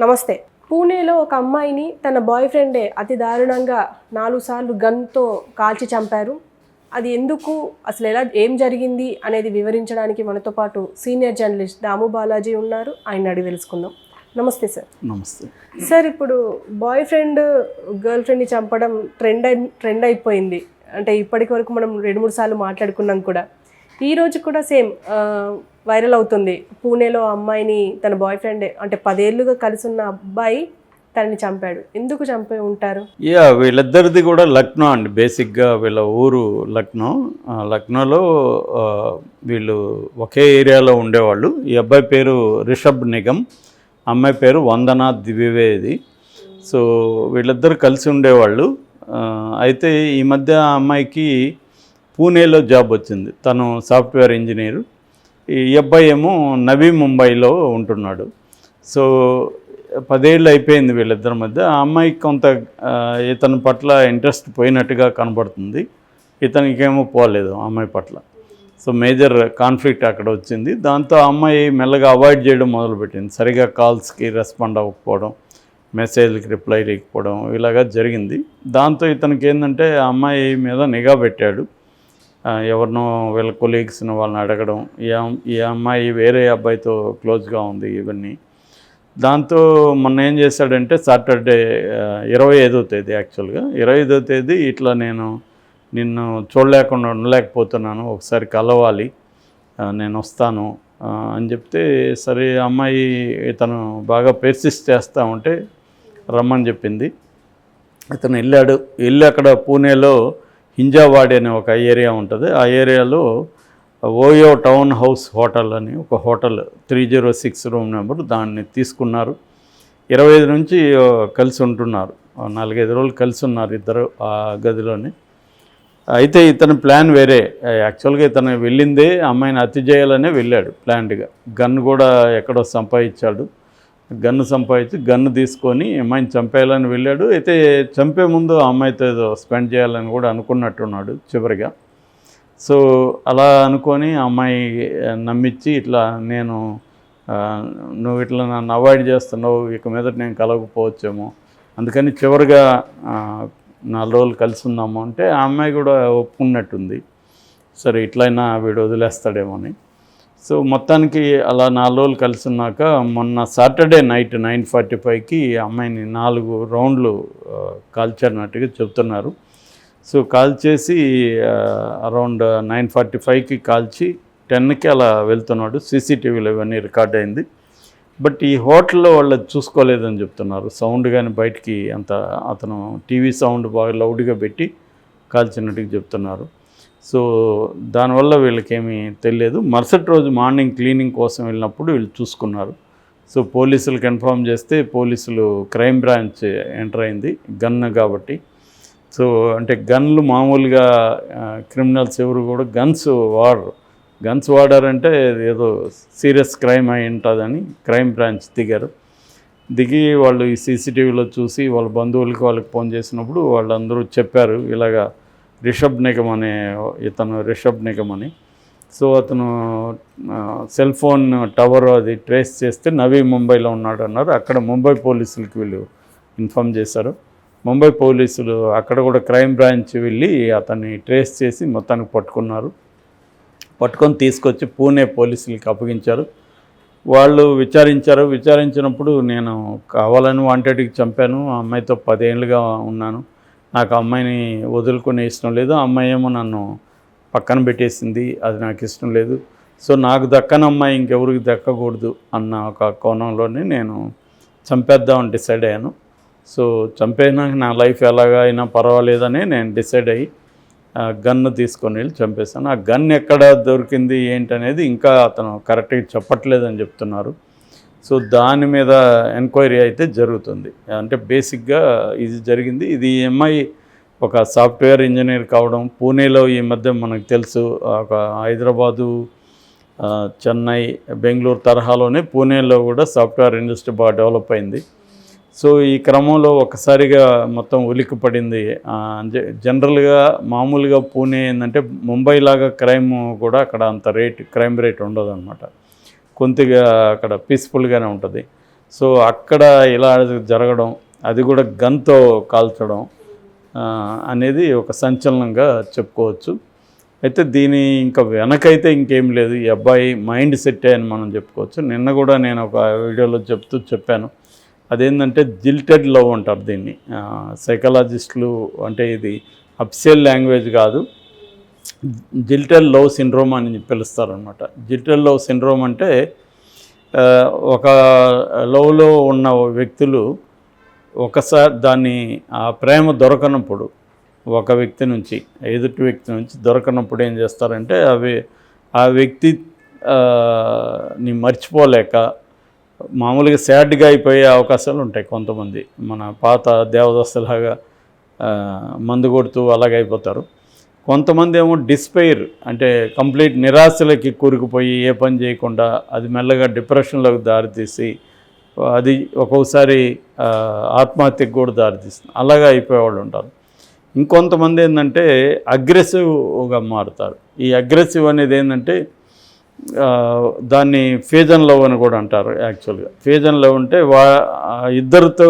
నమస్తే. పూణేలో ఒక అమ్మాయిని తన బాయ్ ఫ్రెండే అతి దారుణంగా నాలుగు సార్లు గన్తో కాల్చి చంపారు. అది ఎందుకు? అసలు ఎలా ఏం జరిగింది? అనేది వివరించడానికి మనతో పాటు సీనియర్ జర్నలిస్ట్ దాము బాలాజీ ఉన్నారు. ఆయన అడిగి తెలుసుకుందాం. నమస్తే సార్. నమస్తే. సార్ ఇప్పుడు బాయ్ ఫ్రెండ్ గర్ల్ ఫ్రెండ్ని చంపడం ట్రెండ్ అయి ట్రెండ్ అయిపోయింది. అంటే ఇప్పటికి వరకు మనం రెండు మూడు సార్లు మాట్లాడుకున్నాం కూడా. ఈ రోజు కూడా సేమ్ వైరల్ అవుతుంది. పూణేలో అమ్మాయిని తన బాయ్ ఫ్రెండే అంటే పదేళ్ళుగా కలిసి ఉన్న అబ్బాయి తనని చంపాడు. ఎందుకు చంపి ఉంటారు? యా వీళ్ళిద్దరిది కూడా లక్నో అండి. బేసిక్గా వీళ్ళ ఊరు లక్నో. లక్నోలో వీళ్ళు ఒకే ఏరియాలో ఉండేవాళ్ళు. ఈ అబ్బాయి పేరు రిషబ్ నిగమ్. అమ్మాయి పేరు వందనా ద్వివేది సో వీళ్ళిద్దరు కలిసి ఉండేవాళ్ళు. అయితే ఈ మధ్య ఆ అమ్మాయికి పూణేలో జాబ్ వచ్చింది. తను సాఫ్ట్వేర్ ఇంజనీరు. ఈ అబ్బాయి ఏమో నవీ ముంబైలో ఉంటున్నాడు. సో పదేళ్ళు అయిపోయింది వీళ్ళిద్దరి మధ్య. ఆ అమ్మాయికి కొంత ఇతని పట్ల ఇంట్రెస్ట్ పోయినట్టుగా కనబడుతుంది. ఇతనికేమో పోలేదు అమ్మాయి పట్ల. సో మేజర్ కాన్ఫ్లిక్ట్ అక్కడ వచ్చింది. దాంతో అమ్మాయి మెల్లగా అవాయిడ్ చేయడం మొదలుపెట్టింది. సరిగా కాల్స్కి రెస్పాండ్ అవ్వకపోవడం మెసేజ్లకి రిప్లై లేకపోవడం ఇలాగా జరిగింది. దాంతో ఇతనికి ఏంటంటే ఆ అమ్మాయి మీద నిఘా పెట్టాడు. ఎవరినో వీళ్ళ కొలీగ్స్ని వాళ్ళని అడగడం ఈ ఈ అమ్మాయి వేరే అబ్బాయితో క్లోజ్గా ఉంది ఇవన్నీ. దాంతో మొన్న ఏం చేశాడంటే సాటర్డే ఇరవై ఐదో తేదీ యాక్చువల్గా. ఇరవై ఐదో తేదీ ఇట్లా నేను నిన్ను చూడలేకుండా ఉండలేకపోతున్నాను ఒకసారి కలవాలి నేను వస్తాను అని చెప్తే సరే అమ్మాయి ఇతను బాగా పెర్సిస్ట్ చేస్తూ ఉంటే రమ్మని చెప్పింది. ఇతను వెళ్ళాడు వెళ్ళి అక్కడ పూణేలో హింజావాడి అనే ఒక ఏరియా ఉంటుంది. ఆ ఏరియాలో ఓయో టౌన్ హౌస్ హోటల్ అని ఒక hotel three zero six room number దాన్ని తీసుకున్నారు. ఇరవై ఐదు నుంచి కలిసి ఉంటున్నారు. నాలుగైదు రోజులు కలిసి ఉన్నారు ఇద్దరు ఆ గదిలోని. అయితే ఇతని ప్లాన్ వేరే. యాక్చువల్గా ఇతను వెళ్ళిందే అమ్మాయిని హత్య చేయాలనే వెళ్ళాడు ప్లాన్డ్గా. గన్ కూడా ఎక్కడో సంపాదించాడు. గన్ను సంపాదించి గన్ను తీసుకొని అమ్మాయిని చంపేయాలని వెళ్ళాడు. అయితే చంపే ముందు ఆ అమ్మాయితో ఏదో స్పెండ్ చేయాలని కూడా అనుకున్నట్టున్నాడు చివరిగా. సో అలా అనుకొని అమ్మాయి నమ్మించి ఇట్లా నేను నువ్వు ఇట్లా నన్ను అవాయిడ్ చేస్తున్నావు ఇక మీద నేను కలగకపోవచ్చేమో అందుకని చివరిగా నాలుగు రోజులు కలిసి ఉన్నాము అంటే ఆ అమ్మాయి కూడా ఒప్పుకున్నట్టుంది. సరే ఇట్లయినా వీడు వదిలేస్తాడేమో అని. సో మొత్తానికి అలా నాలుగు రోజులు కలిసి ఉన్నాక మొన్న సాటర్డే నైట్ నైన్ ఫార్టీ ఫైవ్కి అమ్మాయిని నాలుగు రౌండ్లు ఆ, కాల్చారన్నట్టుగా చెప్తున్నారు. సో కాల్ చేసి అరౌండ్ నైన్ ఫార్టీ ఫైవ్కి కాల్చి టెన్కి అలా వెళ్తున్నాడు. సీసీటీవీలో ఇవన్నీ రికార్డ్ అయింది. బట్ ఈ హోటల్లో వాళ్ళు చూసుకోలేదని చెప్తున్నారు. సౌండ్ కానీ బయటికి అంత అతను టీవీ సౌండ్ బాగా లౌడ్గా పెట్టి కాల్చినట్టుగా చెప్తున్నారు. సో దానివల్ల వీళ్ళకేమీ తెలియదు. మరుసటి రోజు మార్నింగ్ క్లీనింగ్ కోసం వెళ్ళినప్పుడు వీళ్ళు చూసుకున్నారు. సో పోలీసులు కన్ఫర్మ్ చేస్తే పోలీసులు క్రైమ్ బ్రాంచ్ ఎంటర్ అయింది. గన్ కాబట్టి. సో అంటే గన్లు మామూలుగా క్రిమినల్స్ ఎవరు కూడా గన్స్ వాడరు. గన్స్ వాడారంటే ఏదో సీరియస్ క్రైమ్ అయి ఉంటుందని క్రైమ్ బ్రాంచ్ దిగారు. దిగి వాళ్ళు ఈ సీసీటీవీలో చూసి వాళ్ళ బంధువులకి వాళ్ళకి ఫోన్ చేసినప్పుడు వాళ్ళందరూ చెప్పారు ఇలాగా రిషబ్ నిగమ్ అనే ఇతను రిషబ్ నిగమ్ అని. సో అతను సెల్ ఫోన్ టవర్ అది ట్రేస్ చేస్తే నవీ ముంబైలో ఉన్నాడు అన్నారు. అక్కడ ముంబై పోలీసులకి వీళ్ళు ఇన్ఫామ్ చేశారు. ముంబై పోలీసులు అక్కడ కూడా క్రైమ్ బ్రాంచ్ వెళ్ళి అతన్ని ట్రేస్ చేసి మొత్తానికి పట్టుకున్నారు. పట్టుకొని తీసుకొచ్చి పూణే పోలీసులకి అప్పగించారు. వాళ్ళు విచారించారు. విచారించినప్పుడు నేను కావాలని వాంటెడ్కి చంపాను. ఆ అమ్మాయితో పదేళ్ళుగా ఉన్నాను. నాకు అమ్మాయిని వదులుకునే ఇష్టం లేదు. అమ్మాయి ఏమో నన్ను పక్కన పెట్టేసింది. అది నాకు ఇష్టం లేదు. సో నాకు దక్కని అమ్మాయి ఇంకెవరికి దక్కకూడదు అన్న ఒక కోణంలోనే నేను చంపేద్దామని డిసైడ్ అయ్యాను. సో చంపేనాక నా లైఫ్ ఎలాగా అయినా పర్వాలేదని నేను డిసైడ్ అయ్యి ఆ గన్ను తీసుకొని వెళ్ళి చంపేశాను. ఆ గన్ ఎక్కడ దొరికింది ఏంటనేది ఇంకా అతను కరెక్ట్గా చెప్పట్లేదని చెప్తున్నారు. సో దాని మీద ఎంక్వైరీ అయితే జరుగుతుంది. అంటే బేసిక్గా ఇది జరిగింది. ఇది ఎంఐ అమ్మాయి ఒక సాఫ్ట్వేర్ ఇంజనీర్ కావడం పూణేలో ఈ మధ్య మనకు తెలుసు. ఒక హైదరాబాదు చెన్నై బెంగళూరు తరహాలోనే పూణేలో కూడా సాఫ్ట్వేర్ ఇండస్ట్రీ బాగా డెవలప్ అయింది. సో ఈ క్రమంలో ఒకసారిగా మొత్తం ఉలిక్కి పడింది జనరల్గా మామూలుగా పూణే ఏంటంటే ముంబై లాగా క్రైమ్ కూడా అక్కడ అంత రేట్ క్రైమ్ రేట్ ఉండదు అనమాట కొద్దిగా అక్కడ పీస్ఫుల్గానే ఉంటుంది. సో అక్కడ ఇలా జరగడం అది కూడా గన్తో కాల్చడం అనేది ఒక సంచలనంగా చెప్పుకోవచ్చు. అయితే దీని ఇంకా వెనకైతే ఇంకేం లేదు. ఈ అబ్బాయి మైండ్ సెట్ అని మనం చెప్పుకోవచ్చు. నిన్న కూడా నేను ఒక వీడియోలో చెప్తూ చెప్పాను. అదేంటంటే జిల్టెడ్ లవ్ అంటారు దీన్ని. సైకలాజిస్టులు అంటే ఇది అఫిషియల్ లాంగ్వేజ్ కాదు. జిల్టల్ లవ్ సిండ్రోమ్ అని పిలుస్తారనమాట జిల్టల్ లవ్ సిండ్రోమ్ అంటే ఒక లవ్లో ఉన్న వ్యక్తులు ఒకసారి దాన్ని ఆ ప్రేమ దొరకనప్పుడు ఒక వ్యక్తి నుంచి ఎదుటి వ్యక్తి నుంచి దొరకనప్పుడు ఏం చేస్తారంటే అవి ఆ వ్యక్తి ని మర్చిపోలేక మామూలుగా సాడ్గా అయిపోయే అవకాశాలు ఉంటాయి కొంతమంది. మన పాత దేవదస్తులాగా మందు కొడుతూ అలాగైపోతారు అయిపోతారు. కొంతమంది ఏమో డిస్పైర్ అంటే కంప్లీట్ నిరాశలకి కూరుకుపోయి ఏ పని చేయకుండా అది మెల్లగా డిప్రెషన్లోకి దారితీసి అది ఒక్కొక్కసారి ఆత్మహత్యకు కూడా దారితీస్తుంది. అలాగా అయిపోయేవాళ్ళు ఉంటారు. ఇంకొంతమంది ఏంటంటే అగ్రెసివ్గా మారుతారు. ఈ అగ్రెసివ్ అనేది ఏంటంటే దాన్ని ఫేజన్ లవ్ అని కూడా అంటారు యాక్చువల్గా ఫేజన్ లవ్ అంటే వా ఇద్దరితో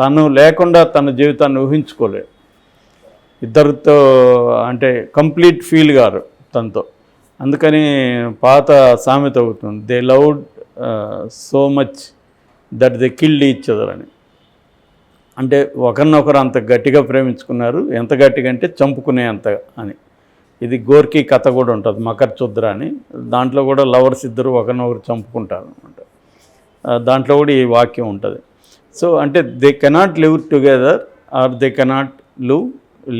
తను లేకుండా తన జీవితాన్ని ఊహించుకోలేడు. ఇద్దరితో అంటే కంప్లీట్ ఫీల్ గారు తనతో. అందుకని పాత సామెత అవుతుంది they loved so much that they killed each other అని. అంటే ఒకరినొకరు అంత గట్టిగా ప్రేమించుకున్నారు ఎంత గట్టిగా అంటే చంపుకునే అంత అని. ఇది గోర్కి కథ కూడా ఉంటుంది మకర్ చుద్ర అని. దాంట్లో కూడా లవర్స్ ఇద్దరు ఒకరినొకరు చంపుకుంటారు అనమాట దాంట్లో కూడా ఈ వాక్యం ఉంటుంది. సో అంటే they cannot live together or they cannot live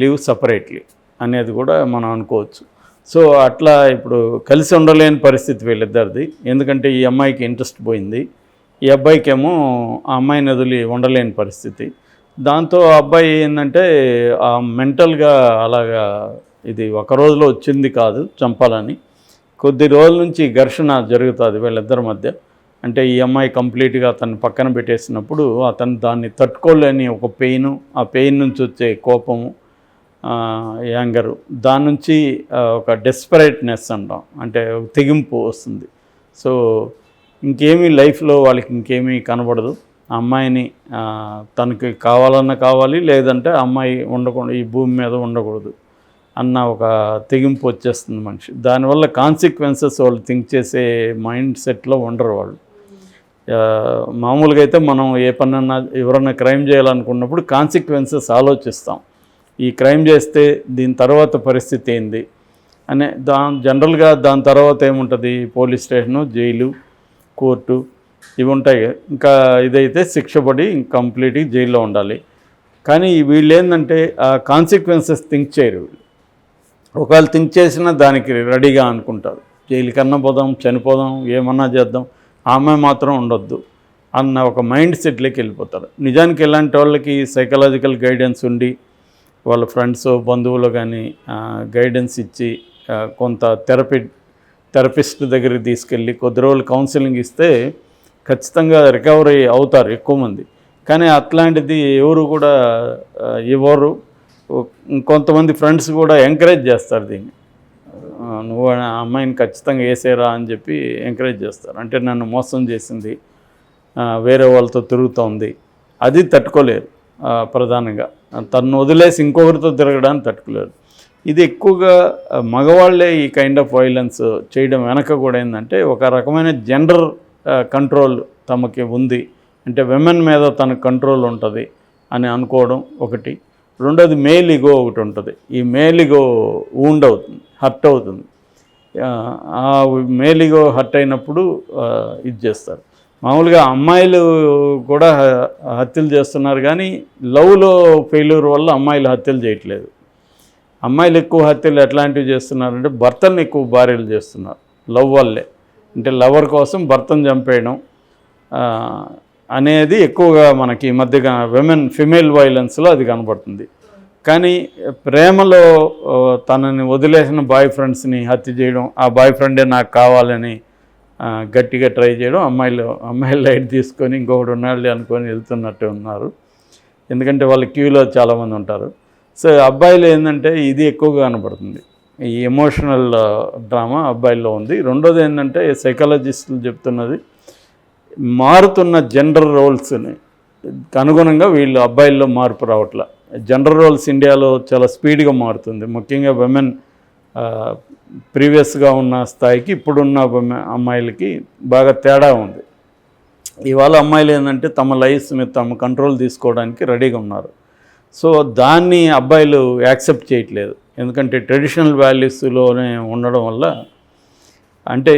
live separately అనేది కూడా మనం అనుకోవచ్చు. సో అట్లా ఇప్పుడు కలిసి ఉండలేని పరిస్థితి వీళ్ళిద్దరిది. ఎందుకంటే ఈ అమ్మాయికి ఇంట్రెస్ట్ పోయింది. ఈ అబ్బాయికేమో ఆ అమ్మాయిని వదిలి ఉండలేని పరిస్థితి. దాంతో ఆ అబ్బాయి ఏంటంటే ఆ మెంటల్గా అలాగా ఇది ఒక రోజులో వచ్చింది కాదు చంపాలని. కొద్ది రోజుల నుంచి ఘర్షణ జరుగుతుంది వీళ్ళిద్దరి మధ్య. అంటే ఈ అమ్మాయి కంప్లీట్గా అతను పక్కన పెట్టేసినప్పుడు అతను దాన్ని తట్టుకోలేని ఒక పెయిన్ ఆ పెయిన్ నుంచి వచ్చే కోపము యాంగరు. దాని నుంచి ఒక డెస్పరేట్నెస్ అంటాం. అంటే తెగింపు వస్తుంది. సో ఇంకేమీ లైఫ్లో వాళ్ళకి ఇంకేమీ కనబడదు. అమ్మాయిని తనకి కావాలన్నా కావాలి లేదంటే అమ్మాయి ఉండకూడదు ఈ భూమి మీద ఉండకూడదు అన్న ఒక తెగింపు వచ్చేస్తుంది మనిషి. దానివల్ల కాన్సిక్వెన్సెస్ వాళ్ళు థింక్ చేసే మైండ్ సెట్లో ఉండరు వాళ్ళు. మామూలుగా అయితే మనం ఏ పనన్నా ఎవరన్నా క్రైమ్ చేయాలనుకున్నప్పుడు కాన్సిక్వెన్సెస్ ఆలోచిస్తాం. ఈ క్రైమ్ చేస్తే దీని తర్వాత పరిస్థితి ఏంది? అనే దా జనరల్గా దాని తర్వాత ఏముంటుంది? పోలీస్ స్టేషను జైలు కోర్టు ఇవి ఉంటాయి. ఇంకా ఇదైతే శిక్ష పడి కంప్లీట్గా జైల్లో ఉండాలి. కానీ వీళ్ళు ఏంటంటే ఆ కాన్సిక్వెన్సెస్ థింక్ చేయరు. ఒకవేళ థింక్ చేసినా దానికి రెడీగా అనుకుంటారు. జైలు కన్నా పోదాం చనిపోదాం ఏమన్నా చేద్దాం ఆమె మాత్రం ఉండొద్దు అన్న ఒక మైండ్ సెట్లోకి వెళ్ళిపోతారు. నిజానికి ఇలాంటి వాళ్ళకి సైకలాజికల్ గైడెన్స్ ఉండి వాళ్ళ ఫ్రెండ్స్ బంధువులు కానీ గైడెన్స్ ఇచ్చి కొంత థెరపీ థెరపిస్ట్ దగ్గరికి తీసుకెళ్ళి కొద్ది రోజులు కౌన్సిలింగ్ ఇస్తే ఖచ్చితంగా రికవరీ అవుతారు ఎక్కువ మంది. కానీ అట్లాంటిది ఎవరు కూడా ఇవ్వరు. కొంతమంది ఫ్రెండ్స్ కూడా ఎంకరేజ్ చేస్తారు దీన్ని. నువ్వు ఆ అమ్మాయిని ఖచ్చితంగా వేసేరా అని చెప్పి ఎంకరేజ్ చేస్తారు. అంటే నన్ను మోసం చేసింది వేరే వాళ్ళతో తిరుగుతోంది. అది తట్టుకోలేరు ప్రధానంగా. తను వదిలేసి ఇంకొకరితో తిరగడానికి తట్టుకోలేరు ఇది ఎక్కువగా మగవాళ్ళే ఈ కైండ్ ఆఫ్ వైలెన్స్ చేయడం వెనక కూడా ఏంటంటే ఒక రకమైన జెండర్ కంట్రోల్ తమకి ఉంది. అంటే విమెన్ మీద తన కంట్రోల్ ఉంటుంది అని అనుకోవడం ఒకటి. రెండోది మేల్ ఇగో ఒకటి ఉంటుంది. ఈ మేల్ ఇగో ఊండ్ అవుతుంది హర్ట్ అవుతుంది. ఆ, మేల్ ఇగో హర్ట్ అయినప్పుడు ఇది చేస్తారు. మామూలుగా అమ్మాయిలు కూడా హత్యలు చేస్తున్నారు కానీ లవ్లో ఫెయిల్యూర్ వల్ల అమ్మాయిలు హత్యలు చేయట్లేదు. అమ్మాయిలు ఎక్కువ హత్యలు ఎట్లాంటివి చేస్తున్నారంటే భర్తలను ఎక్కువ భార్యలు చేస్తున్నారు లవ్ వల్లే. అంటే లవర్ కోసం భర్తను చంపేయడం అనేది ఎక్కువగా మనకి ఈ మధ్య విమెన్ ఫిమేల్ వైలెన్స్లో అది కనబడుతుంది. కానీ ప్రేమలో తనని వదిలేసిన బాయ్ ఫ్రెండ్స్ని హత్య చేయడం ఆ బాయ్ ఫ్రెండే నాకు కావాలని గట్టిగా ట్రై చేయడం అమ్మాయిలు అమ్మాయిలు లైట్ తీసుకొని ఇంకొకటి ఉన్నాళ్ళు అనుకొని వెళ్తున్నట్టు ఉన్నారు. ఎందుకంటే వాళ్ళ క్యూలో చాలామంది ఉంటారు. సో అబ్బాయిలు ఏంటంటే ఇది ఎక్కువగా కనబడుతుంది. ఈ ఎమోషనల్ డ్రామా అబ్బాయిల్లో ఉంది. రెండోది ఏంటంటే సైకాలజిస్టులు చెప్తున్నది మారుతున్న జెండర్ రోల్స్ని అనుగుణంగా వీళ్ళు అబ్బాయిల్లో మార్పు రావట్ల. జెండర్ రోల్స్ ఇండియాలో చాలా స్పీడ్గా మారుతుంది. ముఖ్యంగా విమెన్ ప్రీవియస్గా ఉన్న స్థాయికి ఇప్పుడున్న అమ్మాయిలకి బాగా తేడా ఉంది. ఇవాళ అమ్మాయిలు ఏంటంటే తమ లైఫ్ మీద తమ కంట్రోల్ తీసుకోవడానికి రెడీగా ఉన్నారు. సో దాన్ని అబ్బాయిలు యాక్సెప్ట్ చేయట్లేదు. ఎందుకంటే ట్రెడిషనల్ వాల్యూస్లోనే ఉండడం వల్ల అంటే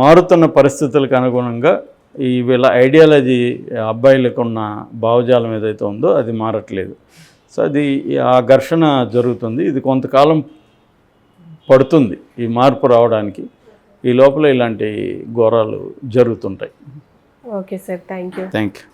మారుతున్న పరిస్థితులకు అనుగుణంగా ఈ వీళ్ళ ఐడియాలజీ అబ్బాయిలకు ఉన్న భావజాలం ఏదైతే ఉందో అది మారట్లేదు. సో అది ఆ ఘర్షణ జరుగుతుంది. ఇది కొంతకాలం పడుతుంది ఈ మార్పు రావడానికి. ఈ లోపల ఇలాంటి ఘోరాలు జరుగుతుంటాయి. Okay sir thank you thank you